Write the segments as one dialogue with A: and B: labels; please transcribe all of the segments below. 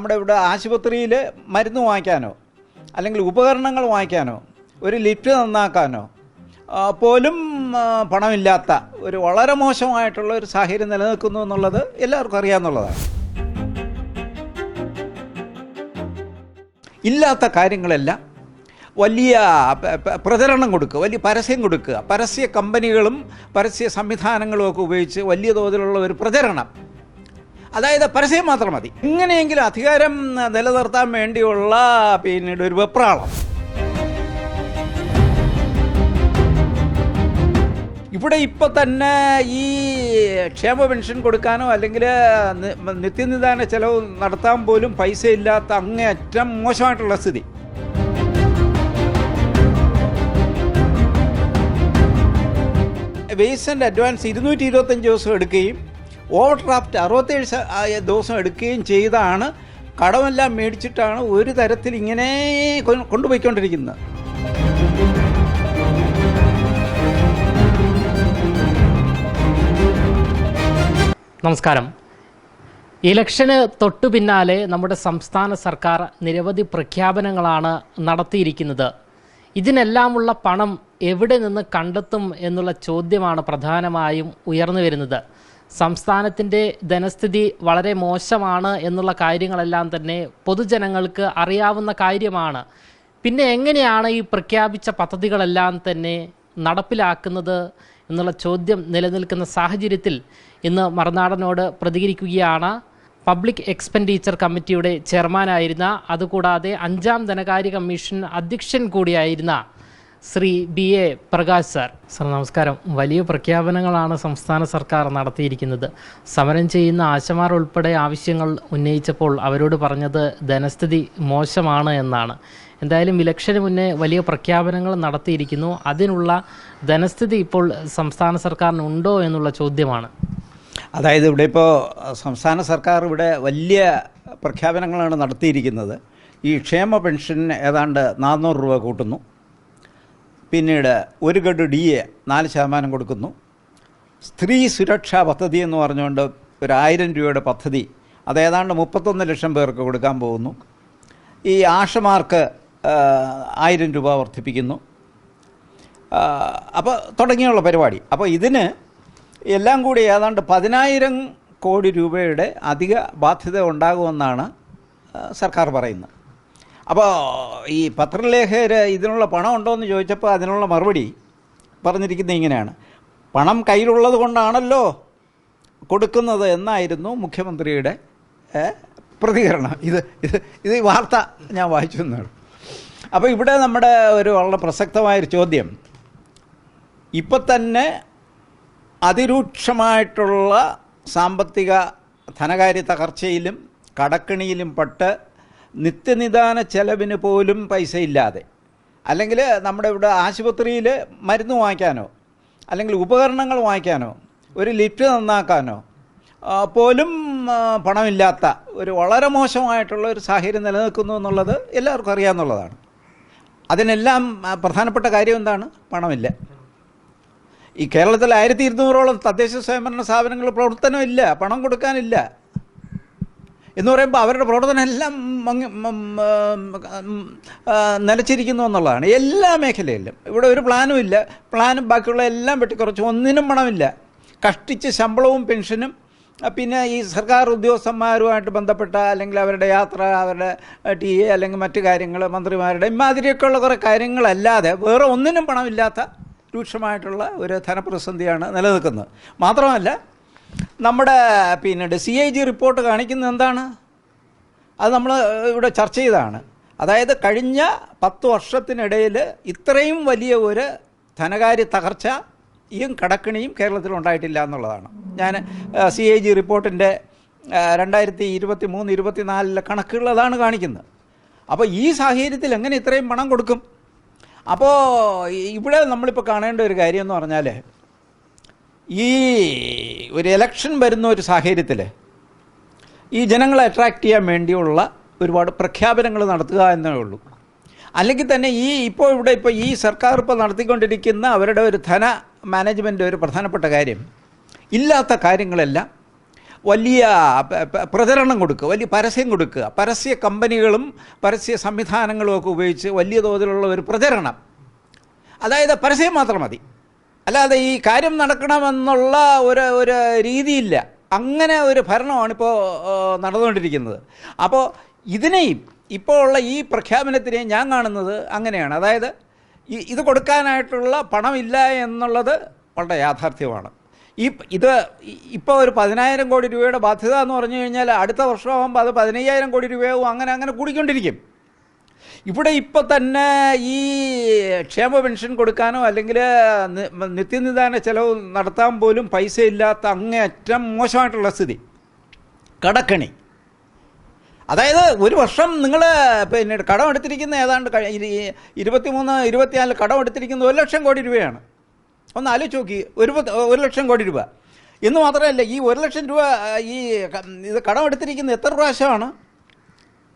A: നമ്മുടെ ഇവിടെ ആശുപത്രിയിൽ മരുന്ന് വാങ്ങിക്കാനോ അല്ലെങ്കിൽ ഉപകരണങ്ങൾ വാങ്ങിക്കാനോ ഒരു ലിഫ്റ്റ് നന്നാക്കാനോ പോലും പണമില്ലാത്ത ഒരു വളരെ മോശമായിട്ടുള്ള ഒരു സാഹചര്യം നിലനിൽക്കുന്നു എന്നുള്ളത് എല്ലാവർക്കും അറിയാമെന്നുള്ളതാണ് ഇല്ലാത്ത കാര്യങ്ങളെല്ലാം വലിയ പ്രചരണം കൊടുക്കുക വലിയ പരസ്യം കൊടുക്കുക. പരസ്യ കമ്പനികളും പരസ്യ സംവിധാനങ്ങളും ഒക്കെ ഉപയോഗിച്ച് വലിയ തോതിലുള്ള ഒരു പ്രചരണം. അതായത് പരസ്യം മാത്രം മതി. ഇങ്ങനെയെങ്കിലും അധികാരം നിലനിർത്താൻ വേണ്ടിയുള്ള പിന്നീട് ഒരു വെപ്രാളം. ഇവിടെ ഇപ്പോൾ തന്നെ ഈ ക്ഷേമ പെൻഷൻ കൊടുക്കാനോ അല്ലെങ്കിൽ നിത്യനിദാന ചെലവ് നടത്താൻ പോലും പൈസ ഇല്ലാത്ത അങ്ങേയറ്റം മോശമായിട്ടുള്ള സ്ഥിതി. ആൻഡ് അഡ്വാൻസ് ഇരുന്നൂറ്റി ഇരുപത്തഞ്ച് ദിവസം എടുക്കുകയും ഓവർ ഡ്രാഫ്റ്റ് അറുപത്തേഴ് ദിവസം എടുക്കുകയും ചെയ്താണ്. കടമെല്ലാം മേടിച്ചിട്ടാണ് ഒരു തരത്തിൽ ഇങ്ങനെ കൊണ്ടുപോയിക്കൊണ്ടിരിക്കുന്നത്.
B: നമസ്കാരം. ഇലക്ഷന് തൊട്ടു പിന്നാലെ നമ്മുടെ സംസ്ഥാന സർക്കാർ നിരവധി പ്രഖ്യാപനങ്ങളാണ് നടത്തിയിരിക്കുന്നത്. ഇതിനെല്ലാമുള്ള പണം എവിടെ നിന്ന് കണ്ടെത്തും എന്നുള്ള ചോദ്യമാണ് പ്രധാനമായും ഉയർന്നു വരുന്നത്. സംസ്ഥാനത്തിന്റെ ധനസ്ഥിതി വളരെ മോശമാണ് എന്നുള്ള കാര്യങ്ങളെല്ലാം തന്നെ പൊതുജനങ്ങൾക്ക് അറിയാവുന്ന കാര്യമാണ്. പിന്നെ എങ്ങനെയാണ് ഈ പ്രഖ്യാപിച്ച പദ്ധതികളെല്ലാം തന്നെ നടപ്പിലാക്കുന്നത് എന്നുള്ള ചോദ്യം നിലനിൽക്കുന്ന സാഹചര്യത്തിൽ ഇന്ന് മറുനാടനോട് പ്രതികരിക്കുകയാണ്. പബ്ലിക് എക്സ്പെൻഡിച്ചർ കമ്മിറ്റിയുടെ ചെയർമാനായിരുന്ന അതുകൂടാതെ അഞ്ചാം ധനകാര്യ കമ്മീഷൻ അധ്യക്ഷൻ കൂടിയായിരുന്ന Shri B A Prakash sir. Sir നമസ്കാരം. വലിയ പ്രഖ്യാപനങ്ങളാണ് സംസ്ഥാന സർക്കാർ നടത്തിയിരിക്കുന്നത്. സമരം ചെയ്യുന്ന ആശമാർ ഉൾപ്പെടെ ആവശ്യങ്ങൾ ഉന്നയിച്ചപ്പോൾ അവരോട് പറഞ്ഞത് ധനസ്ഥിതി മോശമാണ് എന്നാണ്. എന്തായാലും ഇലക്ഷന് മുന്നേ വലിയ പ്രഖ്യാപനങ്ങൾ നടത്തിയിരിക്കുന്നു. അതിനുള്ള ധനസ്ഥിതി ഇപ്പോൾ സംസ്ഥാന സർക്കാരിനുണ്ടോ എന്നുള്ള ചോദ്യമാണ്.
A: അതായത് ഇവിടെ ഇപ്പോൾ സംസ്ഥാന സർക്കാർ ഇവിടെ വലിയ പ്രഖ്യാപനങ്ങളാണ് നടത്തിയിരിക്കുന്നത്. ഈ ക്ഷേമ പെൻഷൻ ഏതാണ്ട് നാനൂറ് രൂപ കൂട്ടുന്നു. പിന്നീട് ഒരു ഗഡു ഡി എ നാല് ശതമാനം കൊടുക്കുന്നു. സ്ത്രീ സുരക്ഷാ പദ്ധതി എന്ന് പറഞ്ഞുകൊണ്ട് ഒരു ആയിരം രൂപയുടെ പദ്ധതി അത് ഏതാണ്ട് മുപ്പത്തൊന്ന് ലക്ഷം പേർക്ക് കൊടുക്കാൻ പോകുന്നു. ഈ ആഷമാർക്ക് ആയിരം രൂപ വർദ്ധിപ്പിക്കുന്നു. അപ്പോൾ തുടങ്ങിയുള്ള പരിപാടി. അപ്പോൾ ഇതിന് എല്ലാം കൂടി ഏതാണ്ട് പതിനായിരം കോടി രൂപയുടെ അധിക ബാധ്യത ഉണ്ടാകുമെന്നാണ് സർക്കാർ പറയുന്നത്. അപ്പോൾ ഈ പത്രലേഖകർ ഇതിനുള്ള പണം ഉണ്ടോ എന്ന് ചോദിച്ചപ്പോൾ അതിനുള്ള മറുപടി പറഞ്ഞിരിക്കുന്നത് ഇങ്ങനെയാണ്. പണം കയ്യിലുള്ളത് കൊണ്ടാണല്ലോ കൊടുക്കുന്നത് എന്നായിരുന്നു മുഖ്യമന്ത്രിയുടെ പ്രതികരണം. ഇത് ഇത് ഇത് ഈ വാർത്ത ഞാൻ വായിച്ചു എന്നാണ് അപ്പോൾ ഇവിടെ നമ്മുടെ ഒരു വളരെ പ്രസക്തമായൊരു ചോദ്യം. ഇപ്പം തന്നെ അതിരൂക്ഷമായിട്ടുള്ള സാമ്പത്തിക ധനകാര്യ തകർച്ചയിലും കടക്കണിയിലും പെട്ട് നിത്യനിദാന ചെലവിന് പോലും പൈസ ഇല്ലാതെ. അല്ലെങ്കിൽ നമ്മുടെ ഇവിടെ ആശുപത്രിയിൽ മരുന്ന് വാങ്ങിക്കാനോ അല്ലെങ്കിൽ ഉപകരണങ്ങൾ വാങ്ങിക്കാനോ ഒരു ലിഫ്റ്റ് നന്നാക്കാനോ പോലും പണമില്ലാത്ത ഒരു വളരെ മോശമായിട്ടുള്ള ഒരു സാഹചര്യം നിലനിൽക്കുന്നു എന്നുള്ളത് എല്ലാവർക്കും അറിയാമെന്നുള്ളതാണ് അതിനെല്ലാം പ്രധാനപ്പെട്ട കാര്യം എന്താണ്? പണമില്ല. ഈ കേരളത്തിൽ ആയിരത്തി ഇരുന്നൂറോളം തദ്ദേശ സ്വയംഭരണ സ്ഥാപനങ്ങൾ പ്രവർത്തനമില്ല പണം കൊടുക്കാനില്ല. എന്ന് പറയുമ്പോൾ അവരുടെ പ്രവർത്തനം എല്ലാം നിലച്ചിരിക്കുന്നു എന്നുള്ളതാണ്. എല്ലാ മേഖലയിലും. ഇവിടെ ഒരു പ്ലാനും ഇല്ല. പ്ലാനും ബാക്കിയുള്ള എല്ലാം വെട്ടിക്കുറച്ച്. ഒന്നിനും പണമില്ല. കഷ്ടിച്ച് ശമ്പളവും പെൻഷനും പിന്നെ ഈ സർക്കാർ ഉദ്യോഗസ്ഥന്മാരുമായിട്ട് ബന്ധപ്പെട്ട അല്ലെങ്കിൽ അവരുടെ യാത്ര അവരുടെ ടി എ അല്ലെങ്കിൽ മറ്റു കാര്യങ്ങൾ മന്ത്രിമാരുടെ ഇമാതിരിയൊക്കെയുള്ള കുറേ കാര്യങ്ങളല്ലാതെ വേറെ ഒന്നിനും പണമില്ലാത്ത രൂക്ഷമായിട്ടുള്ള ഒരു ധനപ്രതിസന്ധിയാണ് നിലനിൽക്കുന്നത്. മാത്രമല്ല നമ്മുടെ പിന്നീട് സി ഐ ജി റിപ്പോർട്ട് കാണിക്കുന്നത് എന്താണ്? അത് നമ്മൾ ഇവിടെ ചർച്ച ചെയ്തതാണ്. അതായത് കഴിഞ്ഞ പത്ത് വർഷത്തിനിടയിൽ ഇത്രയും വലിയ ഒരു ധനകാര്യ തകർച്ച തകർച്ചയും കടക്കിണിയും കേരളത്തിൽ ഉണ്ടായിട്ടില്ല എന്നുള്ളതാണ്. ഞാൻ സി ഐ ജി റിപ്പോർട്ടിന്റെ രണ്ടായിരത്തി ഇരുപത്തി മൂന്ന് ഇരുപത്തിനാലിലെ കണക്കുകൾ അതാണ് കാണിക്കുന്നത്. അപ്പോൾ ഈ സാഹചര്യത്തിൽ എങ്ങനെ ഇത്രയും പണം കൊടുക്കും? അപ്പോൾ ഇവിടെ നമ്മളിപ്പോൾ കാണേണ്ട ഒരു കാര്യം എന്ന് പറഞ്ഞാൽ ഈ ഒരു എലക്ഷൻ വരുന്ന ഒരു സാഹചര്യത്തിൽ ഈ ജനങ്ങളെ അട്രാക്റ്റ് ചെയ്യാൻ വേണ്ടിയുള്ള ഒരുപാട് പ്രഖ്യാപനങ്ങൾ നടത്തുക എന്നേ ഉള്ളൂ. അല്ലെങ്കിൽ തന്നെ ഈ ഇപ്പോൾ ഇവിടെ ഇപ്പോൾ ഈ സർക്കാർ ഇപ്പോൾ നടത്തിക്കൊണ്ടിരിക്കുന്ന അവരുടെ ഒരു ധന മാനേജ്മെന്റ് ഒരു പ്രധാനപ്പെട്ട കാര്യം ഇല്ലാത്ത കാര്യങ്ങളെല്ലാം വലിയ പ്രചരണം കൊടുക്കുക വലിയ പരസ്യം കൊടുക്കുക. പരസ്യ കമ്പനികളും പരസ്യ സംവിധാനങ്ങളും ഒക്കെ ഉപയോഗിച്ച് വലിയ തോതിലുള്ള ഒരു പ്രചരണം. അതായത് പരസ്യം മാത്രം മതി. അല്ലാതെ ഈ കാര്യം നടക്കണമെന്നുള്ള ഒരു ഒരു രീതിയില്ല. അങ്ങനെ ഒരു ഭരണമാണ് ഇപ്പോൾ നടന്നുകൊണ്ടിരിക്കുന്നത്. അപ്പോൾ ഇതിനെയും ഇപ്പോൾ ഉള്ള ഈ പ്രഖ്യാപനത്തിനെയും ഞാൻ കാണുന്നത് അങ്ങനെയാണ്. അതായത് ഇത് കൊടുക്കാനായിട്ടുള്ള പണമില്ല എന്നുള്ളത് വളരെ യാഥാർത്ഥ്യമാണ്. ഈ ഇത് ഇപ്പോൾ ഒരു പതിനായിരം കോടി രൂപയുടെ ബാധ്യത എന്ന് പറഞ്ഞു കഴിഞ്ഞാൽ അടുത്ത വർഷമാകുമ്പോൾ അത് പതിനയ്യായിരം കോടി രൂപയാവും അങ്ങനെ അങ്ങനെ കൂടിക്കൊണ്ടിരിക്കും. ഇവിടെ ഇപ്പോൾ തന്നെ ഈ ക്ഷേമ പെൻഷൻ കൊടുക്കാനോ അല്ലെങ്കിൽ നിത്യനിദാന ചെലവ് നടത്താൻ പോലും പൈസ ഇല്ലാത്ത അങ്ങേയറ്റം മോശമായിട്ടുള്ള സ്ഥിതി. കടക്കണി. അതായത് ഒരു വർഷം നിങ്ങൾ പിന്നെ കടം എടുത്തിരിക്കുന്ന ഏതാണ്ട് ഇരുപത്തിമൂന്ന് ഇരുപത്തിനാല് കടം എടുത്തിരിക്കുന്നത് ഒരു ലക്ഷം കോടി രൂപയാണ്. ഒന്ന് ആലോചിച്ച് നോക്കി ഒരു ഒരു ലക്ഷം കോടി രൂപ. എന്ന് മാത്രമല്ല ഈ ഒരു ലക്ഷം രൂപ ഈ ഇത് കടം എടുത്തിരിക്കുന്നത് എത്ര പ്രാവശ്യമാണ്?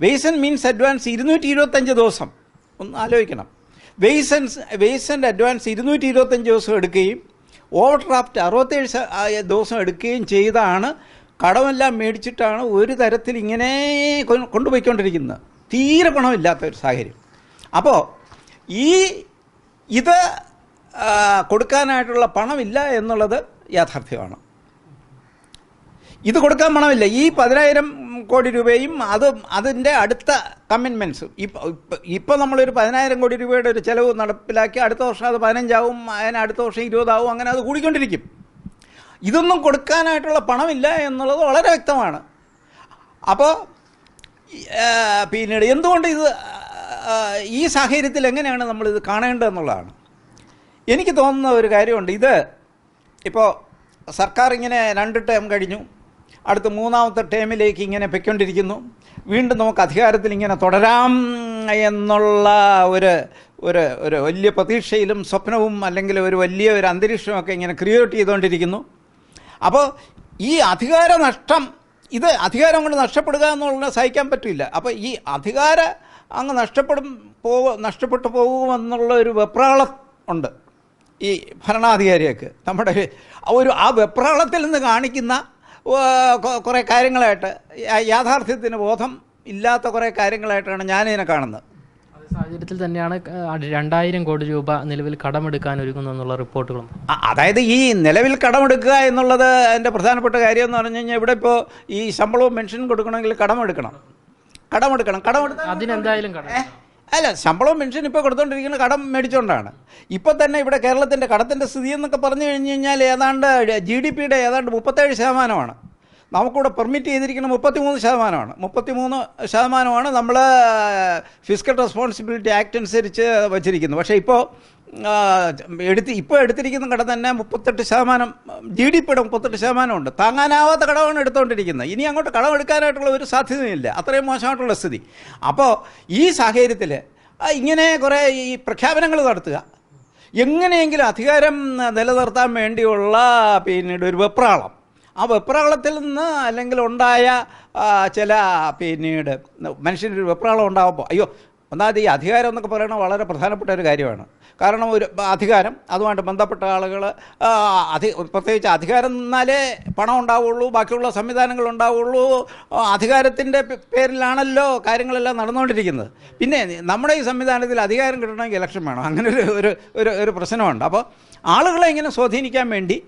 A: വെയ്സൻ മീൻസ് അഡ്വാൻസ് ഇരുന്നൂറ്റി ഇരുപത്തഞ്ച് ദിവസം. ഒന്ന് ആലോചിക്കണം. വെയ്സൻസ് വെയ്സന്റെ അഡ്വാൻസ് ഇരുന്നൂറ്റി ഇരുപത്തഞ്ച് ദിവസം എടുക്കുകയും ഓവർ ഡ്രാഫ്റ്റ് അറുപത്തേഴ് ദിവസം എടുക്കുകയും ചെയ്താണ് കടമെല്ലാം മേടിച്ചിട്ടാണ് ഒരു തരത്തിൽ ഇങ്ങനെ കൊണ്ടുപോയിക്കൊണ്ടിരിക്കുന്നത്. തീരെ പണമില്ലാത്ത ഒരു സാഹചര്യം. അപ്പോൾ ഈ ഇത് കൊടുക്കാനായിട്ടുള്ള പണമില്ല എന്നുള്ളത് യാഥാർത്ഥ്യമാണ്. ഇത് കൊടുക്കാൻ പണമില്ല. ഈ പതിനായിരം കോടി രൂപയും അത് അതിന്റെ അടുത്ത കമ്മിറ്റ്മെന്റ്സും ഇപ്പോൾ ഇപ്പോൾ നമ്മളൊരു പതിനായിരം കോടി രൂപയുടെ ഒരു ചിലവ് നടപ്പിലാക്കി അടുത്ത വർഷം അത് പതിനഞ്ചാവും അതിന് അടുത്ത വർഷം ഇരുപതാവും അങ്ങനെ അത് കൂടിക്കൊണ്ടിരിക്കും. ഇതൊന്നും കൊടുക്കാനായിട്ടുള്ള പണമില്ല എന്നുള്ളത് വളരെ വ്യക്തമാണ്. അപ്പോൾ പിന്നീട് എന്തുകൊണ്ട് ഇത് ഈ സാഹചര്യത്തിൽ എങ്ങനെയാണ് നമ്മളിത് കാണേണ്ടതെന്നുള്ളതാണ്. എനിക്ക് തോന്നുന്ന ഒരു കാര്യമുണ്ട്. ഇത് ഇപ്പോൾ സർക്കാർ ഇങ്ങനെ രണ്ട് ടേം കഴിഞ്ഞു. അടുത്ത മൂന്നാമത്തെ ടേമിലേക്ക് ഇങ്ങനെ പൊയ്ക്കൊണ്ടിരിക്കുന്നു. വീണ്ടും നമുക്ക് അധികാരത്തിൽ ഇങ്ങനെ തുടരാം എന്നുള്ള ഒരു ഒരു ഒരു വലിയ പ്രതീക്ഷയിലും സ്വപ്നവും അല്ലെങ്കിൽ ഒരു വലിയ ഒരു അന്തരീക്ഷമൊക്കെ ഇങ്ങനെ ക്രിയേറ്റ് ചെയ്തുകൊണ്ടിരിക്കുന്നു. അപ്പോൾ ഈ അധികാര നഷ്ടം ഇത് അധികാരം കൊണ്ട് നഷ്ടപ്പെടുക എന്നുള്ളത് സഹിക്കാൻ പറ്റില്ല. അപ്പോൾ ഈ അധികാര അങ്ങ് നഷ്ടപ്പെടും പോ നഷ്ടപ്പെട്ടു പോകുമെന്നുള്ള ഒരു വെപ്രാളം ഉണ്ട് ഈ ഭരണാധികാരിയൊക്കെ നമ്മുടെ ഒരു ആ വെപ്രാളത്തിൽ നിന്ന് കാണിക്കുന്ന കുറേ കാര്യങ്ങളായിട്ട് യാഥാർത്ഥ്യത്തിന് ബോധം ഇല്ലാത്ത കുറേ കാര്യങ്ങളായിട്ടാണ് ഞാനിതിനെ കാണുന്നത്.
B: സാഹചര്യത്തിൽ തന്നെയാണ് രണ്ടായിരം കോടി രൂപ നിലവിൽ കടമെടുക്കാൻ ഒരുങ്ങുന്നു എന്നുള്ള റിപ്പോർട്ടുകളും.
A: അതായത് ഈ നിലവിൽ കടമെടുക്കുക എന്നുള്ളത് എന്റെ പ്രധാനപ്പെട്ട കാര്യം എന്ന് പറഞ്ഞു കഴിഞ്ഞാൽ ഇവിടെ ഇപ്പോൾ ഈ ശമ്പളവും പെൻഷനും കൊടുക്കണമെങ്കിൽ കടമെടുക്കണം. കടമെടുക്കണം. കടമെടുക്കണം
B: അതിനെന്തായാലും കടം?
A: അല്ല ശമ്പളവും പെൻഷൻ ഇപ്പോൾ കൊടുത്തുകൊണ്ടിരിക്കുന്ന കടം മേടിച്ചുകൊണ്ടാണ് ഇപ്പോൾ തന്നെ ഇവിടെ കേരളത്തിന്റെ കടത്തിന്റെ സ്ഥിതി എന്നൊക്കെ പറഞ്ഞു കഴിഞ്ഞ് കഴിഞ്ഞാൽ ഏതാണ്ട് ജി ഡി പിയുടെ ഏതാണ്ട് മുപ്പത്തേഴ് ശതമാനമാണ്. നമുക്കിവിടെ പെർമിറ്റ് ചെയ്തിരിക്കുന്ന മുപ്പത്തിമൂന്ന് ശതമാനമാണ്. മുപ്പത്തിമൂന്ന് ശതമാനമാണ് നമ്മൾ ഫിസിക്കൽ റെസ്പോൺസിബിലിറ്റി ആക്ട് അനുസരിച്ച് വച്ചിരിക്കുന്നത്. പക്ഷേ ഇപ്പോൾ എടുത്ത് ഇപ്പോൾ എടുത്തിരിക്കുന്ന കട തന്നെ മുപ്പത്തെട്ട് ശതമാനം ജി ഡി പിയുടെ മുപ്പത്തെട്ട് ശതമാനമുണ്ട്. താങ്ങാനാവാത്ത കടമാണ് എടുത്തുകൊണ്ടിരിക്കുന്നത് ഇനി അങ്ങോട്ട് കടം എടുക്കാനായിട്ടുള്ള ഒരു സാധ്യതയില്ല. അത്രയും മോശമായിട്ടുള്ള സ്ഥിതി. അപ്പോൾ ഈ സാഹചര്യത്തിൽ ഇങ്ങനെ കുറേ ഈ പ്രഖ്യാപനങ്ങൾ നടത്തുക. എങ്ങനെയെങ്കിലും അധികാരം നിലനിർത്താൻ വേണ്ടിയുള്ള പിന്നീട് ഒരു വെപ്രാളം. ആ വെപ്രാളത്തിൽ നിന്ന് അല്ലെങ്കിൽ ഉണ്ടായ ചില പിന്നീട് മനുഷ്യന്റെ മനുഷ്യനൊരു വെപ്രാളം ഉണ്ടാകുമ്പോൾ അയ്യോ ഒന്നാമത് ഈ അധികാരം എന്നൊക്കെ പറയുന്നത് വളരെ പ്രധാനപ്പെട്ട ഒരു കാര്യമാണ്. കാരണം ഒരു അധികാരം അതുമായിട്ട് ബന്ധപ്പെട്ട ആളുകൾ അധി പ്രത്യേകിച്ച് അധികാരം എന്നാലേ പണം ഉണ്ടാവുള്ളൂ ബാക്കിയുള്ള സംവിധാനങ്ങൾ ഉണ്ടാവുള്ളൂ അധികാരത്തിന്റെ പേരിലാണല്ലോ കാര്യങ്ങളെല്ലാം നടന്നുകൊണ്ടിരിക്കുന്നത്. പിന്നെ നമ്മുടെ ഈ സംവിധാനത്തിൽ അധികാരം കിട്ടണമെങ്കിൽ ഇലക്ഷൻ വേണം. അങ്ങനെ ഒരു ഒരു ഒരു പ്രശ്നമുണ്ട്. അപ്പോൾ ആളുകളെ ഇങ്ങനെ സ്വാധീനിക്കാൻ വേണ്ടി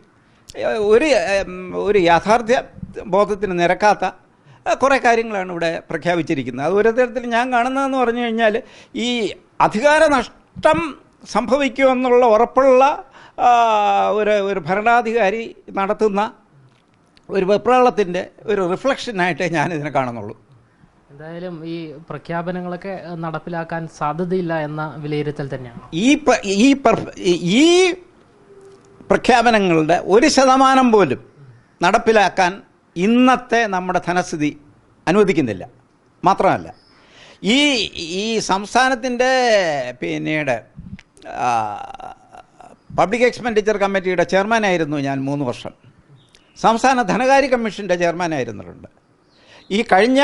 A: ഒരു ഒരു യാഥാർത്ഥ്യ ബോധത്തിന് നിരക്കാത്ത കുറേ കാര്യങ്ങളാണ് ഇവിടെ പ്രഖ്യാപിച്ചിരിക്കുന്നത്. അത് ഒരു തരത്തിൽ ഞാൻ കാണുന്നതെന്ന് പറഞ്ഞു കഴിഞ്ഞാൽ ഈ അധികാര നഷ്ടം സംഭവിക്കുമെന്നുള്ള ഉറപ്പുള്ള ഒരു ഒരു ഭരണാധികാരി നടത്തുന്ന ഒരു വെപ്രാളത്തിന്റെ ഒരു റിഫ്ലക്ഷനായിട്ടേ ഞാനിതിനെ കാണുന്നുള്ളൂ.
B: എന്തായാലും ഈ പ്രഖ്യാപനങ്ങളൊക്കെ നടപ്പിലാക്കാൻ സാധ്യതയില്ല എന്ന വിലയിരുത്തൽ തന്നെയാണ്.
A: ഈ ഈ ഈ പ്രഖ്യാപനങ്ങളുടെ ഒരു ശതമാനം പോലും നടപ്പിലാക്കാൻ ഇന്നത്തെ നമ്മുടെ ധനസ്ഥിതി അനുവദിക്കുന്നില്ല. മാത്രമല്ല ഈ ഈ സംസ്ഥാനത്തിന്റെ പിന്നീട് പബ്ലിക് എക്സ്പെൻഡിച്ചർ കമ്മിറ്റിയുടെ ചെയർമാനായിരുന്നു ഞാൻ മൂന്ന് വർഷം. സംസ്ഥാന ധനകാര്യ കമ്മീഷന്റെ ചെയർമാനായിരുന്നിട്ടുണ്ട്. ഈ കഴിഞ്ഞ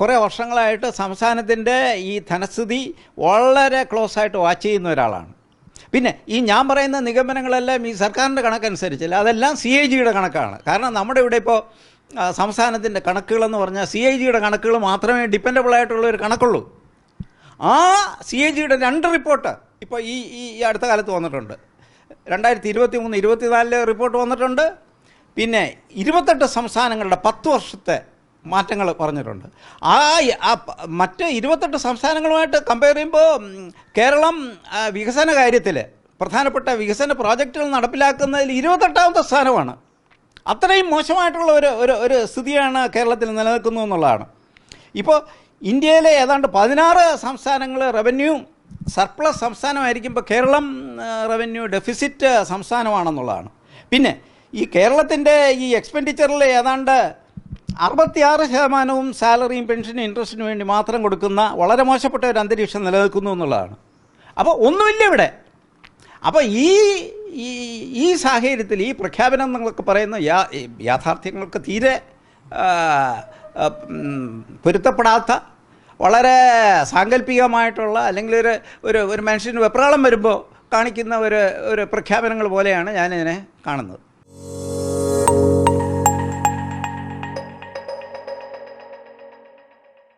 A: കുറേ വർഷങ്ങളായിട്ട് സംസ്ഥാനത്തിന്റെ ഈ ധനസ്ഥിതി വളരെ ക്ലോസ് ആയിട്ട് വാച്ച് ചെയ്യുന്ന ഒരാളാണ്. പിന്നെ ഈ ഞാൻ പറയുന്ന നിഗമനങ്ങളെല്ലാം ഈ സർക്കാരിന്റെ കണക്കനുസരിച്ചല്ല. അതെല്ലാം സി ഐ ജിയുടെ കണക്കാണ്. കാരണം നമ്മുടെ ഇവിടെ ഇപ്പോൾ സംസ്ഥാനത്തിന്റെ കണക്കുകളെന്ന് പറഞ്ഞാൽ സി ഐ ജിയുടെ കണക്കുകൾ മാത്രമേ ഡിപ്പെൻഡബിൾ ആയിട്ടുള്ള ഒരു കണക്കുള്ളൂ. ആ സി ഐ ജിയുടെ രണ്ട് റിപ്പോർട്ട് ഇപ്പോൾ ഈ ഈ ഈ അടുത്ത കാലത്ത് വന്നിട്ടുണ്ട്. രണ്ടായിരത്തി ഇരുപത്തി മൂന്ന് ഇരുപത്തിനാലിലെ റിപ്പോർട്ട് വന്നിട്ടുണ്ട്. പിന്നെ ഇരുപത്തെട്ട് സംസ്ഥാനങ്ങളുടെ പത്ത് വർഷത്തെ മാറ്റങ്ങൾ പറഞ്ഞിട്ടുണ്ട്. ആ മറ്റ് ഇരുപത്തെട്ട് സംസ്ഥാനങ്ങളുമായിട്ട് കമ്പയർ ചെയ്യുമ്പോൾ കേരളം വികസന കാര്യത്തിൽ പ്രധാനപ്പെട്ട വികസന പ്രോജക്റ്റുകൾ നടപ്പിലാക്കുന്നതിൽ ഇരുപത്തെട്ടാമത്തെ സ്ഥാനമാണ്. അത്രയും മോശമായിട്ടുള്ള ഒരു ഒരു ഒരു സ്ഥിതിയാണ് കേരളത്തിൽ നിലനിൽക്കുന്നു എന്നുള്ളതാണ്. ഇപ്പോൾ ഇന്ത്യയിലെ ഏതാണ്ട് പതിനാറ് സംസ്ഥാനങ്ങൾ റവന്യൂ സർപ്ലസ് സംസ്ഥാനമായിരിക്കുമ്പോൾ കേരളം റവന്യൂ ഡെഫിസിറ്റ് സംസ്ഥാനമാണെന്നുള്ളതാണ്. പിന്നെ ഈ കേരളത്തിന്റെ ഈ എക്സ്പെൻഡിച്ചറിൽ ഏതാണ്ട് അറുപത്തിയാറ് ശതമാനവും സാലറിയും പെൻഷനും ഇൻട്രസ്റ്റിനും വേണ്ടി മാത്രം കൊടുക്കുന്ന വളരെ മോശപ്പെട്ട ഒരു അന്തരീക്ഷം നിലനിൽക്കുന്നു എന്നുള്ളതാണ്. അപ്പോൾ ഒന്നുമില്ല ഇവിടെ. അപ്പോൾ ഈ ഈ സാഹചര്യത്തിൽ ഈ പ്രഖ്യാപനം എന്നൊക്കെ പറയുന്ന യാ യാഥാർത്ഥ്യങ്ങൾക്ക് തീരെ പൊരുത്തപ്പെടാത്ത വളരെ സാങ്കല്പികമായിട്ടുള്ള അല്ലെങ്കിൽ ഒരു ഒരു ഒരു മനുഷ്യന് വെപ്രാളം വരുമ്പോൾ കാണിക്കുന്ന ഒരു ഒരു പ്രഖ്യാപനങ്ങൾ പോലെയാണ് ഞാനിതിനെ കാണുന്നത്.